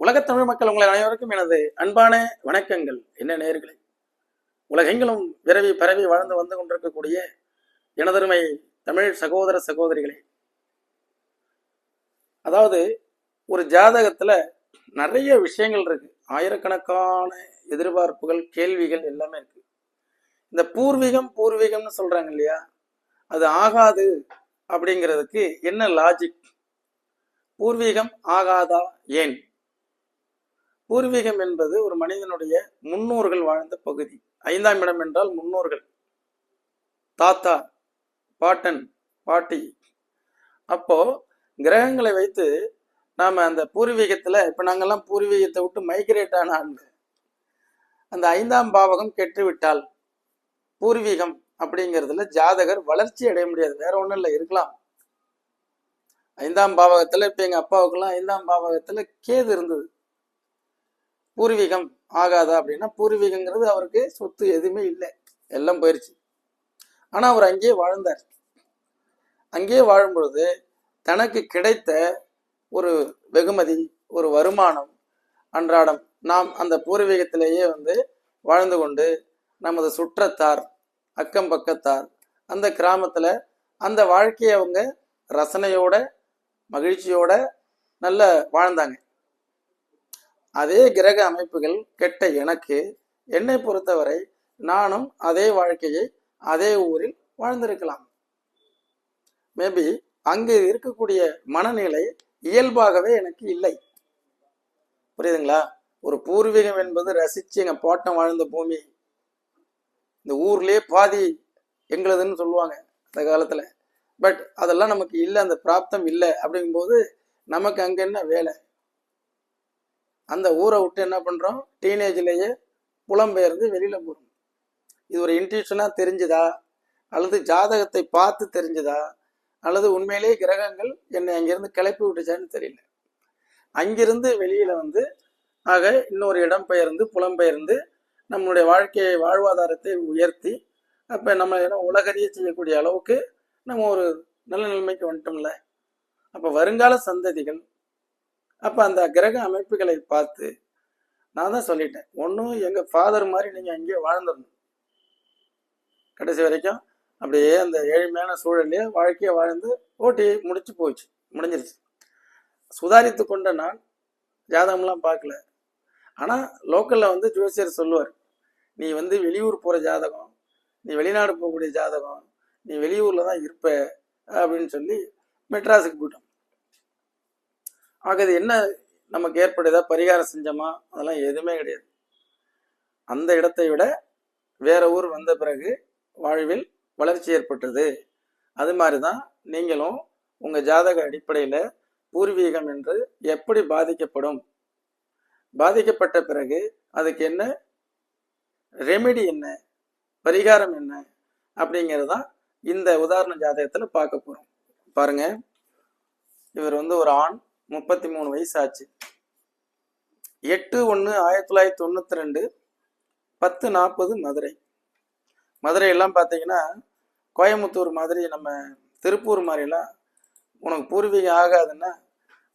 உலகத் தமிழ் மக்கள் உங்களை அனைவருக்கும் எனது அன்பான வணக்கங்கள். என்ன நேர்களே உலகெங்கிலும் விரவி பரவி வாழ்ந்து வந்து கொண்டிருக்கக்கூடிய எனதருமை தமிழ் சகோதர சகோதரிகளே அதாவது ஒரு ஜாதகத்துல நிறைய விஷயங்கள் இருக்கு. ஆயிரக்கணக்கான எதிர்பார்ப்புகள் கேள்விகள் எல்லாமே இருக்கு. இந்த பூர்வீகம் பூர்வீகம்னு சொல்றாங்க இல்லையா? அது ஆகாது அப்படிங்கிறதுக்கு என்ன லாஜிக் பூர்வீகம் ஆகாதா ஏன்? பூர்வீகம் என்பது ஒரு மனிதனுடைய முன்னோர்கள் வாழ்ந்த பகுதி. ஐந்தாம் இடம் என்றால் முன்னோர்கள். தாத்தா பாட்டன் பாட்டி. அப்போ கிரகங்களை வைத்து நாம அந்த பூர்வீகத்துல இப்ப நாங்கெல்லாம் பூர்வீகத்தை விட்டு மைக்ரேட் ஆன ஆண்டு அந்த ஐந்தாம் பாவகம் கெட்டுவிட்டால் பூர்வீகம் அப்படிங்கிறதுல ஜாதகர் வளர்ச்சி அடைய முடியாது. வேற ஒன்றும் இல்லை இருக்கலாம். ஐந்தாம் பாவகத்துல இப்ப எங்க அப்பாவுக்கெல்லாம் ஐந்தாம் பாவகத்துல கேது இருந்தது. பூர்வீகம் ஆகாதா அப்படின்னா பூர்வீகங்கிறது அவருக்கு சொத்து எதுவுமே இல்லை. எல்லாம் போயிடுச்சு ஆனால் அவர் அங்கேயே வாழ்ந்தார். அங்கேயே வாழும் பொழுது தனக்கு கிடைத்த ஒரு வெகுமதி ஒரு வருமானம் அன்றாடம் நாம் அந்த பூர்வீகத்திலேயே வந்து வாழ்ந்து கொண்டு நமது சுற்றத்தார் அக்கம் பக்கத்தார் அந்த கிராமத்தில் அந்த வாழ்க்கையை அவங்க ரசனையோட மகிழ்ச்சியோட நல்ல வாழ்ந்தாங்க. அதே கிரக அமைப்புகள் கெட்ட எனக்கு என்னை பொறுத்தவரை நானும் அதே வாழ்க்கையை அதே ஊரில் வாழ்ந்திருக்கலாம். மேபி அங்கு இருக்கக்கூடிய மனநிலை இயல்பாகவே எனக்கு இல்லை. புரியுதுங்களா? ஒரு பூர்வீகம் என்பது ரசிச்சு எங்க போட்டம் வாழ்ந்த பூமி. இந்த ஊர்லயே பாதி எங்களுதுன்னு சொல்லுவாங்க அந்த காலத்துல. பட் அதெல்லாம் நமக்கு இல்லை அந்த பிராப்தம் இல்லை அப்படிங்கும்போது நமக்கு அங்க என்ன வேலை? அந்த ஊரை விட்டு என்ன பண்ணுறோம் டீனேஜ்லேயே புலம்பெயர்ந்து வெளியில் போகிறோம் இது ஒரு இன்ட்யூஷனாக தெரிஞ்சுதா? அல்லது ஜாதகத்தை பார்த்து தெரிஞ்சுதா? அல்லது உண்மையிலேயே கிரகங்கள் என்னை அங்கேருந்து கிளப்பி விட்டுச்சான்னு தெரியல. அங்கிருந்து வெளியில் வந்து ஆக இன்னொரு இடம் பெயர்ந்து புலம்பெயர்ந்து நம்மளுடைய வாழ்க்கையை வாழ்வாதாரத்தை உயர்த்தி அப்போ நம்ம என்ன உலகறிய செய்யக்கூடிய அளவுக்கு நம்ம ஒரு நல்ல நிலைமைக்கு வந்துட்டோம்ல. அப்போ வருங்கால சந்ததிகள் அப்போ அந்த கிரக அமைப்புகளை பார்த்து நான் தான் சொல்லிட்டேன். ஒன்றும் எங்கள் ஃபாதர் மாதிரி நீங்கள் அங்கேயே வாழ்ந்துடணும். கடைசி வரைக்கும் அப்படியே அந்த ஏழ்மையான சூழல்லையே வாழ்க்கையை வாழ்ந்து ஓட்டி முடிச்சு போச்சு முடிஞ்சிருச்சு. சுதாரித்து கொண்ட நான் ஜாதகம்லாம் பார்க்கல. ஆனால் லோக்கலில் வந்து ஜோசியர் சொல்லுவார் நீ வந்து வெளியூர் போகிற ஜாதகம் நீ வெளிநாடு போகக்கூடிய ஜாதகம் நீ வெளியூரில் தான் இருப்ப அப்படின்னு சொல்லி மெட்ராஸுக்கு போயிட்டோம். ஆக இது என்ன நமக்கு ஏற்படுதா பரிகாரம் செஞ்சோமா? அதெல்லாம் எதுவுமே கிடையாது. அந்த இடத்தை விட வேற ஊர் வந்த பிறகு வாழ்வில் வளர்ச்சி ஏற்பட்டது. அது மாதிரி தான் நீங்களும் உங்கள் ஜாதக அடிப்படையில் பூர்வீகம் என்று எப்படி பாதிக்கப்படும்? பாதிக்கப்பட்ட பிறகு அதுக்கு என்ன? ரெமெடி என்ன? பரிகாரம் என்ன? அப்படிங்கிறது தான் இந்த உதாரண ஜாதகத்தில் பார்க்க போகிறோம் பாருங்க. இவர் வந்து ஒரு ஆண். முப்பத்தி மூணு வயசு ஆச்சு எட்டு ஒன்று ஆயிரத்தி தொள்ளாயிரத்தி தொண்ணூற்றி ரெண்டு பத்து நாற்பது மதுரை. மதுரையெல்லாம் பார்த்தீங்கன்னா கோயம்புத்தூர் மாதிரி நம்ம திருப்பூர் மாதிரிலாம் உனக்கு பூர்வீகம் ஆகாதுன்னா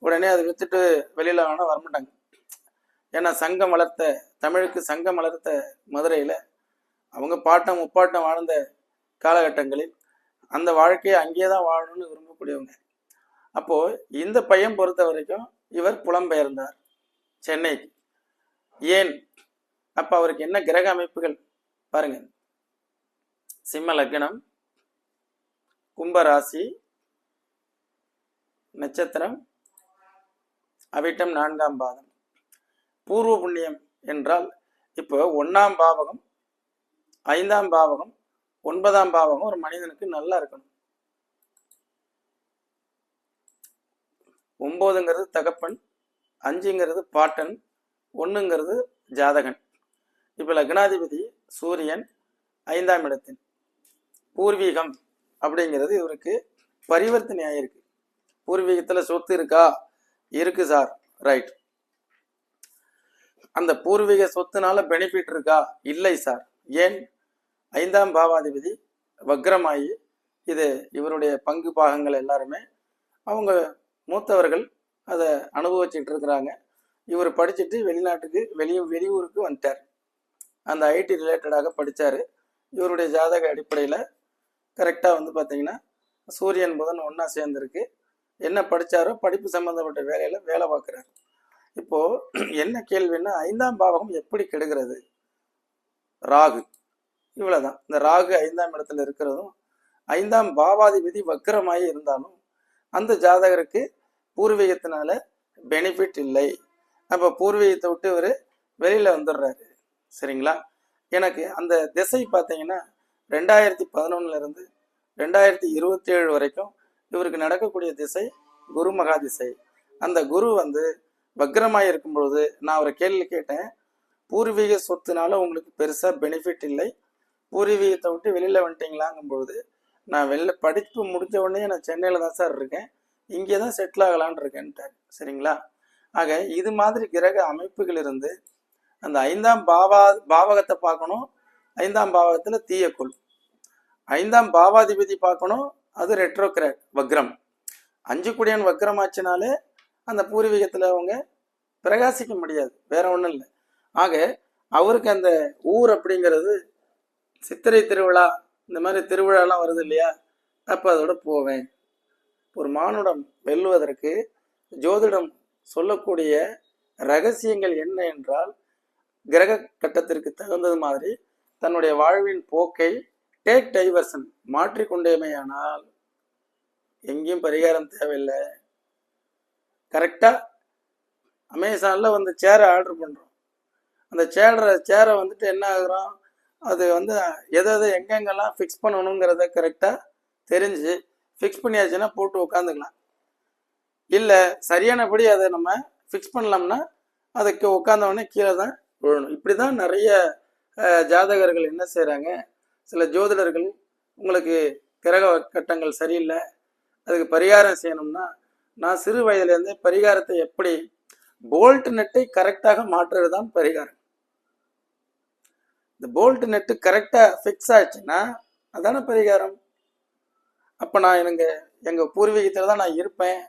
உடனே அதை விற்றுட்டு வெளியில் வேணால் வரமாட்டாங்க. ஏன்னா சங்கம் வளர்த்த தமிழுக்கு சங்கம் வளர்த்த மதுரையில் அவங்க பாட்டம் முப்பாட்டம் வாழ்ந்த காலகட்டங்களில் அந்த வாழ்க்கையை அங்கேயே தான் வாழணும்னு விரும்பக்கூடியவங்க. அப்போது இந்த பையன் பொறுத்த வரைக்கும் இவர் புலம்பெயர்ந்தார். சென்னைக்கு. ஏன்? அப்போ அவருக்கு என்ன கிரக அமைப்புகள்? பாருங்க. சிம்ம லக்னம் கும்பராசி நட்சத்திரம் அவிட்டம் நான்காம் பாதம். பூர்வ புண்ணியம் என்றால் இப்போ ஒன்றாம் பாவகம் ஐந்தாம் பாவகம் ஒன்பதாம் பாவகம் ஒரு மனிதனுக்கு நல்லா இருக்கணும். ஒம்போதுங்கிறது தகப்பன் அஞ்சுங்கிறது பாட்டன் ஒன்றுங்கிறது ஜாதகன். இப்போ லக்னாதிபதி சூரியன் ஐந்தாம் இடத்தின் பூர்வீகம் அப்படிங்கிறது இவருக்கு பரிவர்த்தனை ஆயிருக்கு. பூர்வீகத்தில் சொத்து இருக்கா? இருக்கு சார். ரைட் அந்த பூர்வீக சொத்துனால பெனிஃபிட் இருக்கா? இல்லை சார். ஏன்? ஐந்தாம் பாவாதிபதி வக்ரமாயி இது இவருடைய பங்கு பாகங்கள் எல்லாருமே அவங்க மூத்தவர்கள் அதை அனுபவிச்சுட்டு இருக்கிறாங்க. இவர் படிச்சுட்டு வெளிநாட்டுக்கு வெளியே வெளியூருக்கு வந்துட்டார். அந்த ஐடி ரிலேட்டடாக படித்தார் இவருடைய ஜாதக அடிப்படையில் கரெக்டாக வந்து பார்த்தீங்கன்னா சூரியன் புதன் ஒன்றா சேர்ந்துருக்கு. என்ன படித்தாரோ படிப்பு சம்மந்தப்பட்ட வேலையில் வேலை பார்க்குறாரு. இப்போது என்ன கேள்வின்னா ஐந்தாம் பாவகம் எப்படி கெடுகிறது? ராகு. இவ்வளோதான் இந்த ராகு ஐந்தாம் இடத்துல இருக்கிறதும் ஐந்தாம் பாவாதிபதி வக்கரமாகி இருந்தாலும் அந்த ஜாதகருக்கு பூர்வீகத்தினால பெனிஃபிட் இல்லை. அப்போ பூர்வீகத்தை விட்டு இவர் வெளியில் வந்துடுறாரு. சரிங்களா? எனக்கு அந்த திசை பார்த்தீங்கன்னா ரெண்டாயிரத்தி பதினொன்னுலேருந்து ரெண்டாயிரத்தி இருபத்தி ஏழு வரைக்கும் இவருக்கு நடக்கக்கூடிய திசை குரு மகா திசை. அந்த குரு வந்து வக்ரமாக இருக்கும் பொழுது நான் அவரை கேள்வி கேட்டேன். பூர்வீக சொத்துனால உங்களுக்கு பெருசாக பெனிஃபிட் இல்லை. பூர்வீகத்தை விட்டு வெளியில் வந்துட்டீங்களாங்கும் பொழுது நான் வெளில படிப்பு முடிஞ்ச உடனே நான் சென்னையில் தான் சார் இருக்கேன். இங்கே தான் செட்டில் ஆகலான் இருக்கேன்ட்டார். சரிங்களா? ஆக இது மாதிரி கிரக அமைப்புகள் இருந்து அந்த ஐந்தாம் பாவா பாவகத்தை பார்க்கணும். ஐந்தாம் பாவகத்தில் தீயக்குள் ஐந்தாம் பாவாதிபதி பார்க்கணும். அது ரெட்ரோகிராட் வக்ரம். அஞ்சு குடியன் வக்ரம் ஆச்சுனாலே அந்த பூர்வீகத்தில் அவங்க பிரகாசிக்க முடியாது. வேற ஒன்றும் இல்லை. ஆக அவருக்கு அந்த ஊர் அப்படிங்கிறது சித்திரை திருவிழா இந்த மாதிரி திருவிழாலாம் வருது இல்லையா? அப்போ அதோட போவேன். ஒரு மானுடம் வெல்வதற்கு ஜோதிடம் சொல்லக்கூடிய ரகசியங்கள் என்ன என்றால் கிரக கட்டத்திற்கு தகுந்தது மாதிரி தன்னுடைய வாழ்வின் போக்கை டேக் டைவர்சன் மாற்றிக்கொண்டேமையானால் எங்கேயும் பரிகாரம் தேவையில்லை. கரெக்டாக அமேசானில் வந்து சேரை ஆர்டர் பண்ணுறோம் அந்த சேரை சேரை வந்துட்டு என்ன ஆகுறோம்? அது வந்து எதை எதை எங்கெங்கெல்லாம் ஃபிக்ஸ் பண்ணணுங்கிறத கரெக்டாக தெரிஞ்சு ஃபிக்ஸ் பண்ணியாச்சுன்னா போட்டு உட்காந்துக்கலாம் இல்லை சரியானபடி அதை நம்ம ஃபிக்ஸ் பண்ணலாம்னா அதுக்கு உட்காந்தவொடனே கீழே தான் விழணும். இப்படி தான் நிறைய ஜாதகர்கள் என்ன செய்கிறாங்க சில ஜோதிடர்கள் உங்களுக்கு கிரக கட்டங்கள் சரியில்லை அதுக்கு பரிகாரம் செய்யணும்னா நான் சிறு வயதிலேருந்தே பரிகாரத்தை எப்படி போல்ட் நெட்டை கரெக்டாக மாற்றுறது தான் பரிகாரம். இந்த போல்ட் நெட்டு கரெக்டாக ஃபிக்ஸ் ஆச்சுன்னா அதான பரிகாரம்? அப்போ நான் எனக்கு எங்கள் பூர்வீகத்தில் தான் நான் இருப்பேன்.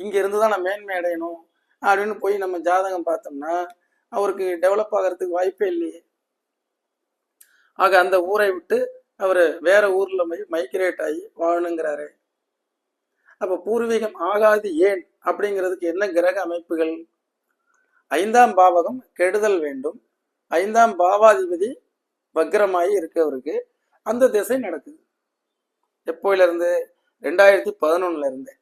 இங்கே இருந்து தான் நான் மேன்மை அடையணும் அப்படின்னு போய் நம்ம ஜாதகம் பார்த்தோம்னா அவருக்கு டெவலப் ஆகிறதுக்கு வாய்ப்பே இல்லையே. ஆக அந்த ஊரை விட்டு அவர் வேற ஊரில் போய் மைக்ரேட் ஆகி வாழணுங்கிறாரு. அப்போ பூர்வீகம் ஆகாது ஏன்? அப்படிங்கிறதுக்கு என்ன கிரக அமைப்புகள்? ஐந்தாம் பாவகம் கெடுதல் வேண்டும். ஐந்தாம் பாவாதிபதி வக்ரமாயி இருக்கவருக்கு அந்த திசை நடக்குது. எப்போயிலிருந்து? ரெண்டாயிரத்தி பதினொன்னுல இருந்து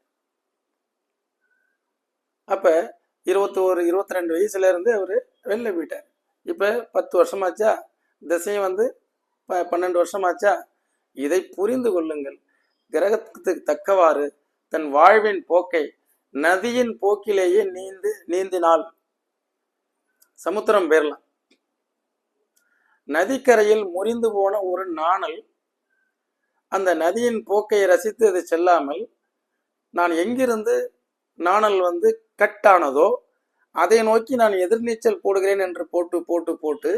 அப்ப இருபத்தோரு இருபத்தி ரெண்டு வயசுல இருந்து அவரு வெளில போயிட்டார். இப்ப பத்து வருஷமாச்சா? திசையும் வந்து ப- பன்னெண்டு வருஷமாச்சா? இதை புரிந்து கொள்ளுங்கள். கிரகத்துக்கு தக்கவாறு தன் வாழ்வின் போக்கை நதியின் போக்கிலேயே நீந்து நீந்தினால். சமுத்திரம் பெறலாம் நதிக்கரையில் முறிந்து போன ஒரு நாணல் அந்த நதியின் போக்கை ரசித்து அது செல்லாமல் நான் எங்கிருந்து நாணல் வந்து கட்டானதோ அதை நோக்கி நான் எதிர்நீச்சல் போடுகிறேன் என்று போட்டு போட்டு போட்டு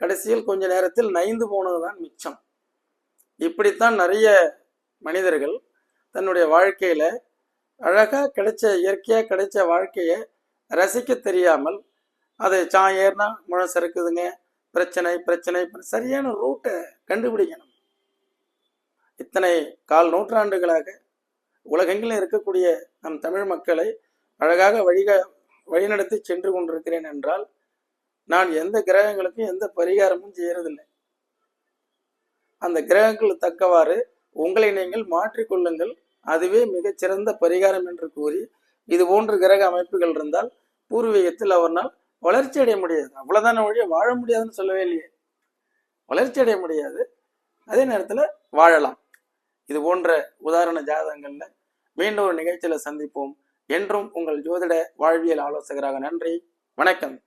கடைசியில் கொஞ்ச நேரத்தில் நைந்து போனதுதான் மிச்சம். இப்படித்தான் நிறைய மனிதர்கள் தன்னுடைய வாழ்க்கையில அழகாக கிடைச்ச இயற்கையாக கிடைச்ச வாழ்க்கையை ரசிக்க தெரியாமல் அதை சா ஏறினா முழம் சறுக்குதுங்க பிரச்சனை பிரச்சனை சரியான ரூட்டை கண்டுபிடிக்கணும். இத்தனை கால் நூற்றாண்டுகளாக உலகெங்கிலும் இருக்கக்கூடிய நம் தமிழ் மக்களை அழகாக வழிக வழிநடத்தி சென்று கொண்டிருக்கிறேன் என்றால் நான் எந்த கிரகங்களுக்கும் எந்த பரிகாரமும் செய்யறதில்லை. அந்த கிரகங்கள் தக்கவாறு உங்களை நீங்கள் மாற்றிக்கொள்ளுங்கள் அதுவே மிகச்சிறந்த பரிகாரம் என்று கூறி இது போன்ற கிரக அமைப்புகள் இருந்தால் பூர்வீகத்தில் அவர்னால் வளர்ச்சி அடைய முடியாது. அவ்வளோதான வழிய வாழ முடியாதுன்னு சொல்லவே இல்லையே. வளர்ச்சி அடைய முடியாது. அதே நேரத்தில் வாழலாம். இது போன்ற உதாரண ஜாதகங்களில் மீண்டும் ஒரு நிகழ்ச்சியில் சந்திப்போம். என்றும் உங்கள் ஜோதிட வாழ்வியல் ஆலோசகராக நன்றி. வணக்கம்.